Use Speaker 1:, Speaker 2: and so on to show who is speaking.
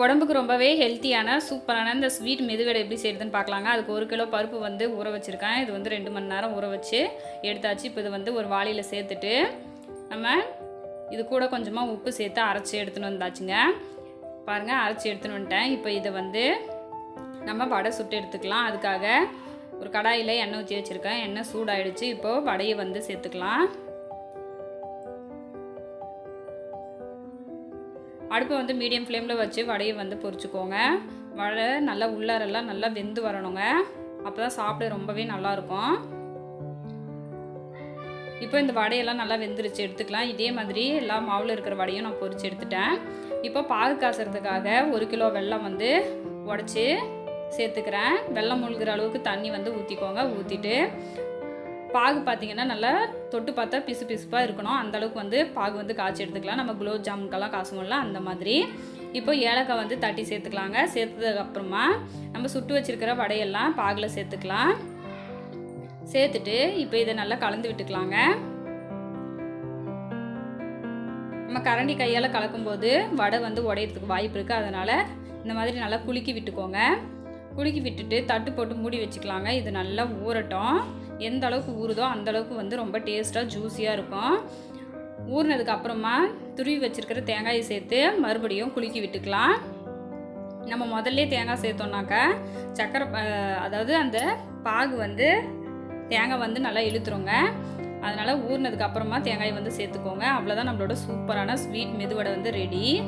Speaker 1: உடம்புக்கு ரொம்பவே ஹெல்த்தியான சூப்பரான இந்த ஸ்வீட் மெதுவடை எப்படி செய்யுதுன்னு பார்க்கலாங்க. அதுக்கு ஒரு கிலோ பருப்பு வந்து ஊற வச்சுருக்கேன். இது வந்து ரெண்டு மணி நேரம் ஊற வச்சு எடுத்தாச்சு. இப்போ இது வந்து ஒரு வாளியில் சேர்த்துட்டு நம்ம இது கூட கொஞ்சமாக உப்பு சேர்த்து அரைச்சி எடுத்துன்னு வந்தாச்சுங்க. பாருங்கள் அரைச்சி எடுத்துன்னு வந்துட்டேன். இப்போ இதை வந்து நம்ம வடை சுட்டு எடுத்துக்கலாம். அதுக்காக ஒரு கடாயில் எண்ணெய் ஊற்றி வச்சுருக்கேன். எண்ணெய் சூடாயிடுச்சு. இப்போது வடையை வந்து சேர்த்துக்கலாம். அடுப்பை வந்து மீடியம் ஃப்ளேமில் வச்சு வடையை வந்து பொரிச்சுக்கோங்க. வடை நல்லா உள்ளாரெல்லாம் நல்லா வெந்து வரணுங்க. அப்போ தான் சாப்பிட ரொம்பவே நல்லாயிருக்கும். இப்போ இந்த வடையெல்லாம் நல்லா வெந்துருச்சு எடுத்துக்கலாம். இதே மாதிரி எல்லா மாவில் இருக்கிற வடையும் நான் பொரிச்சு எடுத்துட்டேன். இப்போ பாகு காசுறதுக்காக ஒரு கிலோ வெல்லம் வந்து உடச்சி சேர்த்துக்கிறேன். வெள்ளம் மூழ்கிற அளவுக்கு தண்ணி வந்து ஊற்றிக்கோங்க ஊற்றிட்டு பாகு பார்த்தீங்கன்னா நல்லா தொட்டு பார்த்தா பிசு பிசுப்பாக இருக்கணும். அந்த அளவுக்கு வந்து பாகு வந்து காய்ச்சி எடுத்துக்கலாம். நம்ம குலோப் ஜாமுன்கெல்லாம் காசுவோம்ல அந்த மாதிரி. இப்போ ஏலக்காய் வந்து தட்டி சேர்த்துக்கலாங்க. சேர்த்ததுக்கப்புறமா நம்ம சுட்டு வச்சிருக்கிற வடையெல்லாம் பாகில் சேர்த்துக்கலாம். சேர்த்துட்டு இப்போ இதை நல்லா கலந்து விட்டுக்கலாங்க. நம்ம கரண்டி கையால் கலக்கும்போது வடை வந்து உடையிறதுக்கு வாய்ப்பு இருக்குது அதனால் இந்த மாதிரி நல்லா குலுக்கி விட்டுக்கோங்க. குலுக்கி விட்டுட்டு தட்டு போட்டு மூடி வச்சுக்கலாங்க. இது நல்லா ஊறட்டும். எந்த அளவுக்கு ஊறுதோ அந்த அளவுக்கு வந்து ரொம்ப டேஸ்ட்டாக ஜூஸியாக இருக்கும். ஊறினதுக்கு அப்புறமா துருவி வச்சுருக்கிற தேங்காயை சேர்த்து மறுபடியும் குலுக்கி விட்டுக்கலாம். நம்ம முதல்ல தேங்காய் சேர்த்தோம்னாக்கா சக்கரை அதாவது அந்த பாகு வந்து தேங்காய் வந்து நல்லா இழுத்துருங்க. அதனால் ஊறினதுக்கு அப்புறமா தேங்காயை வந்து சேர்த்துக்கோங்க. அவ்வளோதான் நம்மளோட சூப்பரான ஸ்வீட் மெதுவடை வந்து ரெடி